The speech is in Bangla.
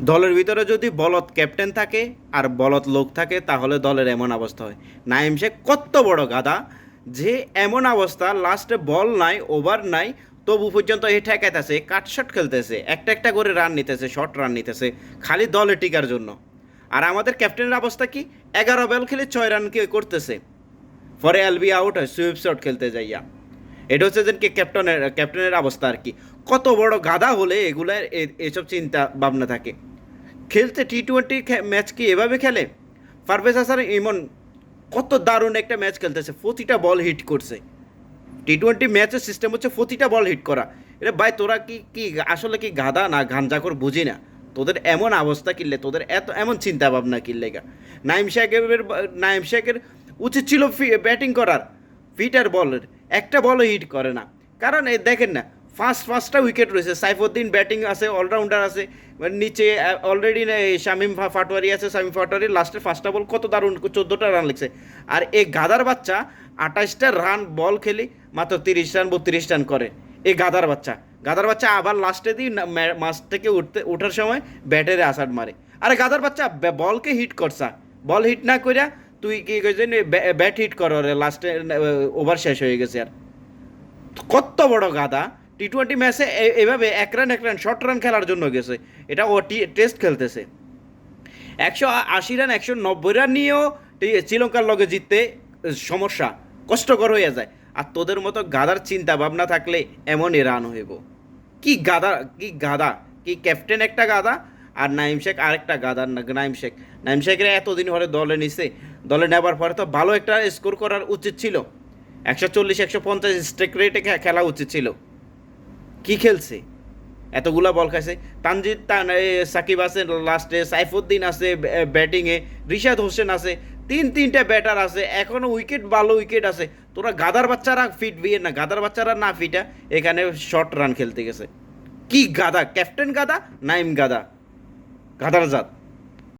দলের ভিতরে যদি বলদ ক্যাপ্টেন থাকে আর বলদ লোক থাকে, তাহলে দলের এমন অবস্থা হয়। নাইম শেখ কত বড় গাদা যে এমন অবস্থা লাস্টে বল নাই ওভার নাই, তবু পর্যন্ত এ ঠেকাইতেছে, কাটশট খেলতেছে, একটা একটা করে রান নিতেছে শর্ট রান নিতেছে, খালি দলে টিকার জন্য। আর আমাদের ক্যাপ্টেনের অবস্থা কি? এগারো বল খেলে ছয় রান কে করতেছে। পরে এলবি আউট হয় সুইপ শট খেলতে যাইয়া। এটা হচ্ছে যে ক্যাপ্টেনের ক্যাপ্টেনের অবস্থা আর কি। কত বড় গাদা হলে এগুলো এসব চিন্তা ভাবনা থাকে। খেলতে টি টোয়েন্টি ম্যাচ কি এভাবে খেলে? পারভেজ হাসান ইমন কত দারুণ একটা ম্যাচ খেলতেছে, প্রতিটা বল হিট করছে। টি টোয়েন্টি ম্যাচের সিস্টেম হচ্ছে প্রতিটা বল হিট করা। এটা ভাই, তোরা কি কি আসলে কি গাদা না গাঞ্জাকর বুঝি না? তোদের এমন অবস্থা কিনলে, তোদের এত, এমন চিন্তা ভাবনা কিনলে গা। নাইম শেখের নাইম শেখের উচিত ছিল ব্যাটিং করার। ফিটার বলের একটা বলও হিট করে না। কারণ দেখেন না ফার্স্ট ফার্স্টটা উইকেট রয়েছে। সাইফুদ্দিন ব্যাটিং আছে অলরাউন্ডার আছে নিচে অলরেডি শামিম ফাটোয়ারি আছে, শামিম ফাটোয়ারি লাস্টের ফার্স্টটা বল কত দারুণ, চোদ্দোটা রান লিখছে। আর এই গাদার বাচ্চা আঠাশটা রান বল খেলি মাত্র তিরিশ রান বত্রিশ রান করে। এই গাদার বাচ্চা গাদার বাচ্চা আবার লাস্টে দিন মাছ থেকে উঠতে, ওঠার সময় ব্যাটারে আসার মারে। আরে গাদার বাচ্চা বলকে হিট করছা। বল হিট না কইরা তুই কি কইছেন ব্যাট হিট কর রে লাস্টে ওভার শেষ হয়ে গেছে আর। কত বড় গাদা টি টোয়েন্টি ম্যাচে এভাবে এক রান এক রান শর্ট রান খেলার জন্য গেছে। এটা ও টেস্ট খেলতেছে। একশো আশি রান একশো নব্বই রান নিয়েও শ্রীলঙ্কার লগে জিততে সমস্যা। কষ্টকর হয়ে যায়। আর তোদের মতো গাদার চিন্তা ভাবনা থাকলে এমনই রান হইব। কি গাদা কি গাদা কি ক্যাপ্টেন একটা গাদা আর নাইম শেখ আরেকটা গাদার নাইম শেখ। নাইম শেখের এতদিন ধরে দলে নিছে। দলে নেবার পরে তো ভালো একটা স্কোর করার উচিত ছিল। একশো চল্লিশ, একশো পঞ্চাশ স্ট্রেক রেটে খেলা উচিত ছিল। কি খেলছে? এতগুলা বল খাইছে। তানজিদ, তান সাকিব আছে লাস্টে সাইফুদ্দিন আছে ব্যাটিংয়ে রিশাদ হোসেন আছে, তিন তিনটে ব্যাটার আছে এখনও উইকেট ভালো উইকেট আছে। তোরা গাদার বাচ্চারা ফিট বিয়ে না, গাদার বাচ্চারা না ফিটা এখানে শর্ট রান খেলতে গেছে। কি গাদা? ক্যাপ্টেন গাদা, নাইম গাদা? গাদার জাত।